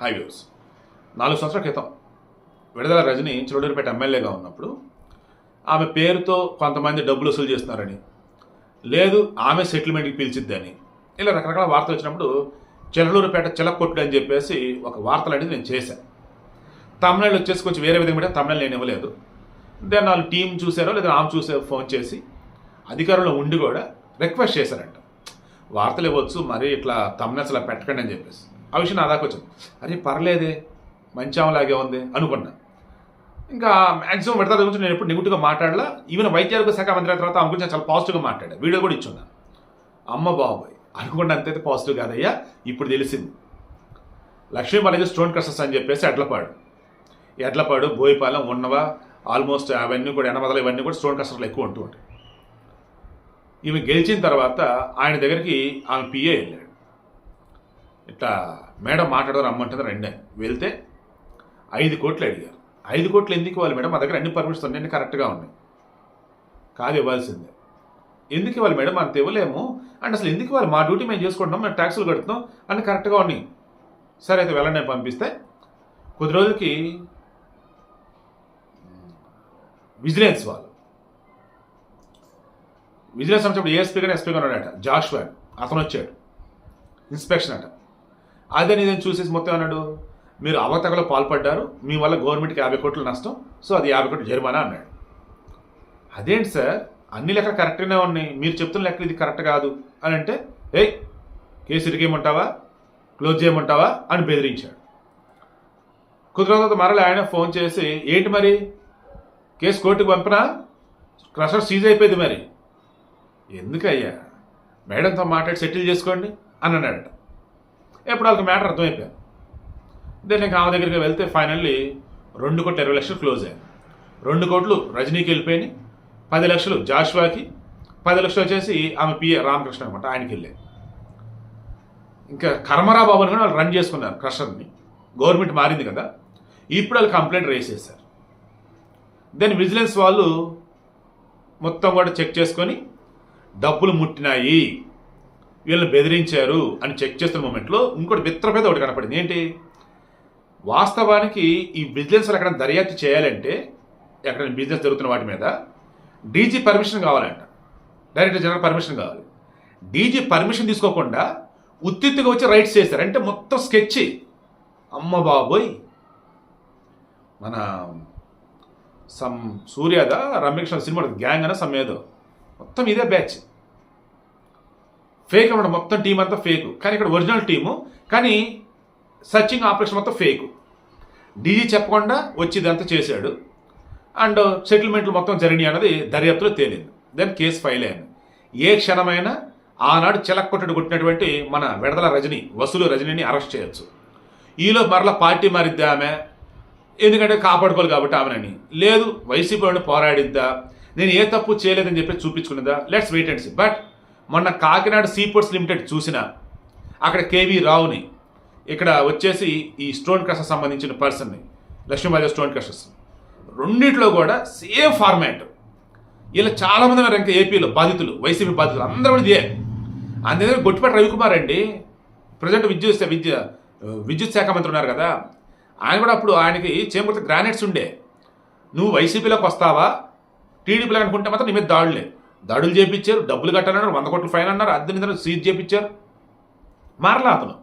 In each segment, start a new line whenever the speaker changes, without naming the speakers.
High views. నాలుగు సంవత్సరాల క్రితం విడుదల రజని చిరుడూరుపేట ఎమ్మెల్యేగా ఉన్నప్పుడు ఆమె పేరుతో కొంతమంది డబ్బులు వసూలు చేస్తున్నారని లేదు ఆమె సెటిల్మెంట్కి పిలిచిద్దని ఇలా రకరకాల వార్తలు వచ్చినప్పుడు చిలలూరుపేట చిలకొట్టుడు అని చెప్పేసి ఒక వార్తలు అనేది నేను చేశాను. తమిళనాడు వచ్చేసి కొంచెం వేరే విధంగా కూడా తమిళనాడు నేను ఇవ్వలేదు. దెన్ వాళ్ళు టీం చూసారో లేదా ఆమె చూసారో ఫోన్ చేసి అధికారంలో ఉండి కూడా రిక్వెస్ట్ చేశారంట. వార్తలు ఇవ్వచ్చు మరి ఇట్లా తమిళనాడు అలా పెట్టకండి అని చెప్పేసి. ఆ విషయం నా దాకా వచ్చింది. అది పర్లేదే మంచి ఆమెలాగే ఉంది అనుకున్నా. ఇంకా మ్యాక్సిమం విడతల గురించి నేను ఎప్పుడు నెగిటివ్గా మాట్లాడలా. ఈవెన్ వైద్య ఆరోగ్య శాఖ మంత్రి తర్వాత ఆమె గురించి చాలా పాజిటివ్గా మాట్లాడా. వీడియో కూడా ఇచ్చున్నా. అమ్మ బాబోయ్ అనుకున్న అంతైతే పాజిటివ్ కాదయ్యా. ఇప్పుడు తెలిసింది. లక్ష్మీ బాలాజీ స్టోన్ క్రషర్స్ అని చెప్పేసి ఎడ్లపాడు. ఎడ్లపాడు బోయిపాలెం ఉన్నవా ఆల్మోస్ట్ అవన్నీ కూడా ఎనమదలు ఇవన్నీ కూడా స్టోన్ క్రషర్లు ఎక్కువ ఉంటూ ఉంటాయి. ఈమె గెలిచిన తర్వాత ఆయన దగ్గరికి ఆమె పిఏ వెళ్ళాడు. ఇట్లా మేడం మాట్లాడో రమ్మంటుంది రండి. వెళ్తే ఐదు కోట్లు అడిగారు. ఐదు కోట్లు ఎందుకు ఇవ్వాలి మేడం? మా దగ్గర అన్ని పర్మిషన్స్ ఉన్నాయి కరెక్ట్గా ఉన్నాయి. కాదు ఇవ్వాల్సిందే. ఎందుకు ఇవ్వాలి మేడం? అంత ఇవ్వలేము. అండ్ అసలు ఎందుకు ఇవ్వాలి? మా డ్యూటీ మేము చేసుకుంటున్నాం మేము ట్యాక్సులు కడుతున్నాం అన్ని కరెక్ట్గా ఉన్నాయి. సరే అయితే వెళ్ళండి పంపిస్తే కొద్ది రోజులకి విజిలెన్స్ వాళ్ళు. విజిలెన్స్ అంటే ఏఎస్పీ ఎస్పీగా ఎస్పీ గారు ఉన్నాడట. జాషువా అతను వచ్చాడు. ఇన్స్పెక్షన్ అట. అదే నేను చూసేసి మొత్తం అన్నాడు మీరు అవతకలో పాల్పడ్డారు మీ వల్ల గవర్నమెంట్కి యాభై కోట్ల నష్టం సో అది యాభై కోట్ల జరిమానా అన్నాడు. అదేంటి సార్? అన్ని లెక్కలు కరెక్ట్గానే ఉన్నాయి. మీరు చెప్తున్న లెక్కలు ఇది కరెక్ట్ కాదు అని అంటే ఏయ్ కేసు ఇరికేయమంటావా? క్లోజ్ చేయమంటావా? అని బెదిరించాడు. కుదిరిన తర్వాత మరలా ఆయన ఫోన్ చేసి ఏంటి మరి? కేసు కోర్టుకు పంపినా? క్రషర్ సీజ్ అయిపోయింది మరి. ఎందుకయ్యా? మేడంతో మాట్లాడి సెటిల్ చేసుకోండి అని అన్నాడట. ఎప్పుడు వాళ్ళకి మ్యాటర్ అర్థమైపోయింది. దెన్ ఇంకా ఆమె దగ్గరికి వెళ్తే ఫైనల్లీ రెండు కోట్ల ఇరవై లక్షలు క్లోజ్ అయ్యాయి. రెండు కోట్లు రజనీకి వెళ్ళిపోయినాయి. పది లక్షలు జాష్వాకి పది లక్షలు వచ్చేసి ఆమె పిఏ రామకృష్ణ అనమాట ఆయనకి వెళ్ళాయి. ఇంకా కర్మరా బాబుని కూడా వాళ్ళు రన్ చేసుకున్నారు క్రషర్ని. గవర్నమెంట్ మారింది కదా. ఇప్పుడు వాళ్ళు కంప్లైంట్ రేస్ చేశారు. దెన్ విజిలెన్స్ వాళ్ళు మొత్తం కూడా చెక్ చేసుకొని డబ్బులు ముట్టినాయి. వీళ్ళని బెదిరించారు అని చెక్ చేస్తున్న మూమెంట్లో ఇంకోటి మిత్రపేద ఒకటి కనపడింది. ఏంటి? వాస్తవానికి ఈ బిజినెస్ ఎక్కడ దర్యాప్తు చేయాలంటే ఎక్కడ బిజినెస్ జరుగుతున్న వాటి మీద డీజీ పర్మిషన్ కావాలంట. డైరెక్టర్ జనరల్ పర్మిషన్ కావాలి. డీజీ పర్మిషన్ తీసుకోకుండా ఉత్తిత్తుగా వచ్చి రైట్స్ చేశారు. అంటే మొత్తం స్కెచ్ అమ్మ బాబోయ్! మన సమ్ సూర్యాద రమ్యకృష్ణ సినిమా గ్యాంగ్ అనే సమ్ ఏదో. మొత్తం ఇదే బ్యాచ్ ఫేక్ అనమాట మొత్తం టీం అంతా ఫేక్. కానీ ఇక్కడ ఒరిజినల్ టీము కానీ సర్చింగ్ ఆపరేషన్ మొత్తం ఫేక్. డీజీ చెప్పకుండా వచ్చి ఇదంతా చేశాడు. అండ్ సెటిల్మెంట్లు మొత్తం జరిగినాయి అన్నది దర్యాప్తులో తేలింది. దెన్ కేసు ఫైల్ అయింది. ఏ క్షణమైనా ఆనాడు చిలక్కొట్టడు కొట్టినటువంటి మన విడదల రజని వసూలు రజనిని అరెస్ట్ చేయొచ్చు. ఈలో మరలా పార్టీ మారిద్దా ఆమె? ఎందుకంటే కాపాడుకోవాలి కాబట్టి ఆమెనని. లేదు వైసీపీ వాడిని పోరాడిద్దా? నేను ఏ తప్పు చేయలేదని చెప్పి చూపించుకున్నదా? Let's wait and see but మొన్న కాకినాడ సీపోర్ట్స్ లిమిటెడ్ చూసిన అక్కడ కేవీ రావుని ఇక్కడ వచ్చేసి ఈ స్టోన్ క్రషర్ సంబంధించిన పర్సన్ని లక్ష్మీబాజా స్టోన్ క్రషర్స్. రెండిట్లో కూడా సేమ్ ఫార్మాట్. ఇలా చాలా మంది ఉన్నారు ఇంకా ఏపీలో బాధితులు వైసీపీ బాధితులు అందరూ కూడా ఇదే. అందుకని గొట్టిపాటి రవికుమార్ అండి ప్రజెంట్ విద్యుత్ విద్య విద్యుత్ శాఖ మంత్రి ఉన్నారు కదా ఆయన కూడా అప్పుడు ఆయనకి చేపడితే గ్రానైట్స్ ఉండే. నువ్వు వైసీపీలోకి వస్తావా? టీడీపీలో అనుకుంటే మాత్రం నీ మీద దాడులే. దాడులు చేపించారు డబ్బులు కట్టాలన్నారు వంద కోట్ల ఫైన్ అన్నారు అద్దె నిద్ర సీజ్ చేపించారు. మారలా అతను.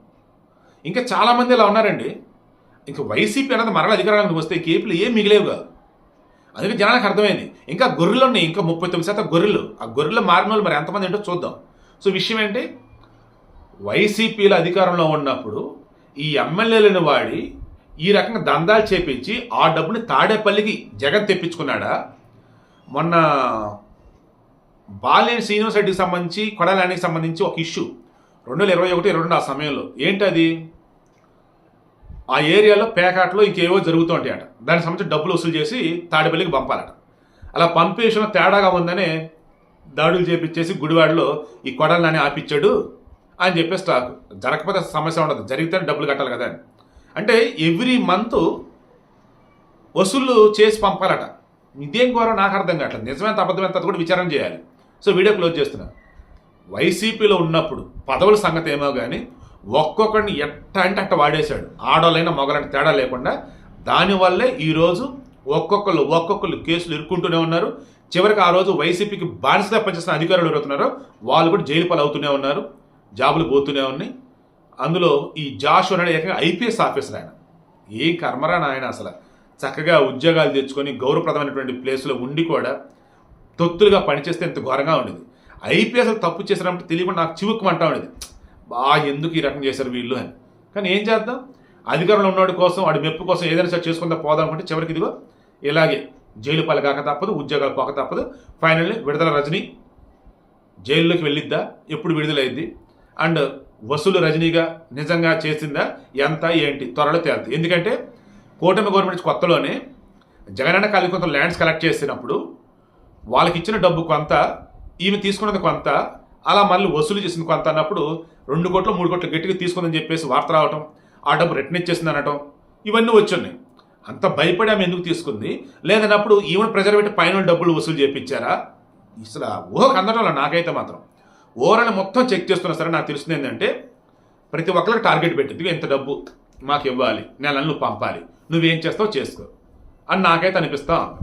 ఇంకా చాలామంది ఇలా ఉన్నారండి. ఇంకా వైసీపీ అన్నది మరల అధికారానికి వస్తే కేపీలు ఏం మిగిలేవు కాదు. అందుకే జనానికి అర్థమైంది. ఇంకా గొర్రెలు ఉన్నాయి ఇంకా ముప్పై తొమ్మిది శాతం గొర్రెలు. ఆ గొర్రెలు మారిన వాళ్ళు మరి ఎంతమంది ఏంటో చూద్దాం. సో విషయం ఏంటి? వైసీపీల అధికారంలో ఉన్నప్పుడు ఈ ఎమ్మెల్యేలను వాడి ఈ రకంగా దందాలు చేపించి ఆ డబ్బుని తాడేపల్లికి జగన్ తెప్పించుకున్నాడా? మొన్న బాలేని శ్రీనివాస్ రెడ్డికి సంబంధించి కొడాలానికి సంబంధించి ఒక ఇష్యూ. రెండు వేల ఇరవై ఒకటి రెండు ఆ సమయంలో. ఏంటది? ఆ ఏరియాలో పేకాట్లో ఇంకేవో జరుగుతూ ఉంటాయట దానికి సంబంధించి డబ్బులు వసూలు చేసి తాడిపల్లికి పంపాలట. అలా పంపేసిన తేడాగా ఉందనే దాడులు చేపించేసి గుడివాడలో ఈ కొడాలని ఆపించాడు అని చెప్పేసి టాక్. జరగకపోతే సమస్య ఉండదు. జరిగితే డబ్బులు కట్టాలి కదా అని. అంటే ఎవ్రీ మంత్ వసూళ్ళు చేసి పంపాలట. ఇదేం ఘోరం? నాకు అర్థం కావట్లేదు. నిజమైన అబద్ధం ఎంత కూడా విచారం చేయాలి. సో వీడియో క్లోజ్ చేస్తున్నా. వైసీపీలో ఉన్నప్పుడు పదవుల సంగతి ఏమో కానీ ఒక్కొక్కడిని ఎట్ట అంటే అట్ట వాడేశాడు. ఆడోళ్ళైనా మొగలైన తేడా లేకుండా దానివల్లే ఈరోజు ఒక్కొక్కరు ఒక్కొక్కరు కేసులు ఇరుక్కుంటూనే ఉన్నారు. చివరికి ఆ రోజు వైసీపీకి బానిసగా పనిచేస్తున్న అధికారులు ఎవరుతున్నారో వాళ్ళు కూడా జైలు పాలు అవుతూనే ఉన్నారు. జాబులు పోతూనే ఉన్నాయి. అందులో ఈ జాష్ అనే ఏకంగా ఐపీఎస్ ఆఫీసర్ ఆయన. ఏం కర్మరా నాయన అసలు. చక్కగా ఉద్యోగాలు తెచ్చుకొని గౌరవప్రదమైనటువంటి ప్లేస్లో ఉండి కూడా తొత్తులుగా పనిచేస్తే ఎంత ఘోరంగా ఉండేది. ఐపీఎస్ తప్పు చేసినప్పుడు తెలియకుండా నాకు చివుక్కుమంటా ఉండేది. బా ఎందుకు ఈ రకం చేశారు వీళ్ళు అని. కానీ ఏం చేద్దాం? అధికారంలో ఉన్నవాడి కోసం వాడి మెప్పు కోసం ఏదైనా సరే చేసుకుందా పోదాం చివరికి ఇదిగో ఇలాగే జైలు పాలు కాక తప్పదు ఉద్యోగాలు పోక తప్పదు. ఫైనల్లీ విడుదల రజనీ. జైల్లోకి వెళ్ళిద్దా? ఎప్పుడు విడుదలైద్ది? అండ్ వసూలు రజనీగా నిజంగా చేసిందా? ఎంత? ఏంటి? త్వరలో తేలుతుంది ఎందుకంటే కూటమి గవర్నమెంట్ కొత్తలోనే జగనన్న కాలి కొంత ల్యాండ్స్ కలెక్ట్ చేసినప్పుడు వాళ్ళకి ఇచ్చిన డబ్బు కొంత ఈమె తీసుకున్నది కొంత అలా మళ్ళీ వసూలు చేసింది కొంత అన్నప్పుడు రెండు కోట్లు మూడు కోట్లు గట్టిగా తీసుకుందని చెప్పేసి వార్త రావటం ఆ డబ్బు రిటర్న్ ఇచ్చేసింది అనటం ఇవన్నీ వచ్చున్నాయి అంత భయపడి ఆమె ఎందుకు తీసుకుంది? లేదన్నప్పుడు ఈవెన్ ప్రెజర్ పెట్టి పైన డబ్బులు వసూలు చేయించారా అసలు ఊహకు అందడంలో నాకైతే మాత్రం. ఓవరాల్ మొత్తం చెక్ చేస్తున్నా సరే నాకు తెలిసింది ఏంటంటే ప్రతి ఒక్కరికి టార్గెట్ పెట్టింది ఎంత డబ్బు మాకు ఇవ్వాలి నెలలు నువ్వు పంపాలి నువ్వేం చేస్తావు చేసుకో అని నాకైతే అనిపిస్తా ఉంది.